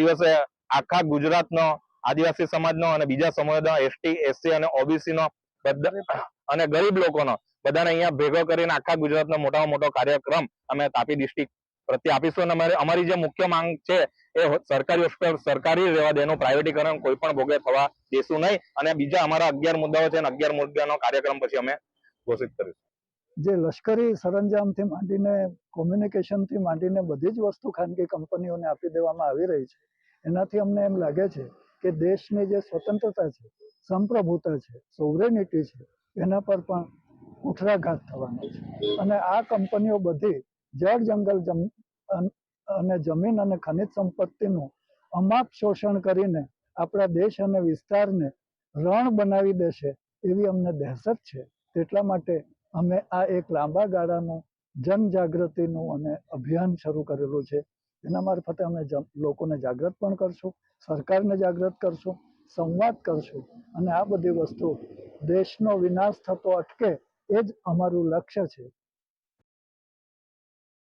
દિવસે આખા ગુજરાતનો, આદિવાસી સમાજનો અને બીજા સમુદાયનો એસટી એસસી અને ઓબીસી નો બધા અને ગરીબ લોકોનો બધાને અહીંયા ભેગો કરીને આખા ગુજરાતનો મોટામાં મોટો કાર્યક્રમ અમે તાપી ડિસ્ટ્રિક્ટ પ્રત્યે આપીશું. અને અમારી જે મુખ્ય માંગ છે એ સરકારી હોસ્પિટલ સરકારી રહેવા દેનું પ્રાઇવેટીકરણ કોઈ પણ ભોગે થવા દેશું નહીં. અને બીજા અમારા અગિયાર મુદ્દાઓ છે અને અગિયાર મુદ્દાનો કાર્યક્રમ પછી અમે ઘોષિત કરીશું. જે લશ્કરી સરંજામથી માંડીને કોમ્યુનિકેશનથી માંડીને બધી જ વસ્તુ ખાનગી કંપનીઓને આપી દેવામાં આવી રહી છે. એનાથી અમને એમ લાગે છે કે દેશની જે સ્વતંત્રતા છે, સંપ્રભુતા છે સોવરેનિટી છે, એના પર પણ કુઠરાઘાત થવાનો છે. અને આ કંપનીઓ બધી જળ, જંગલ અને જમીન અને ખનિજ સંપત્તિનું અમાપ શોષણ કરીને આપણા દેશ અને વિસ્તારને રણ બનાવી દેશે એવી અમને દહેશત છે. તેટલા માટે અમે આ એક લાંબા ગાળાનું જનજાગૃતિનું અને અભિયાન શરૂ કરેલું છે. એના મારફતે અમે લોકોને જાગૃત પણ કરશું, સરકારને જાગૃત કરશું, સંવાદ કરશું અને આ બધી વસ્તુ દેશનો વિનાશ થતો અટકે એ જ અમારું લક્ષ્ય છે.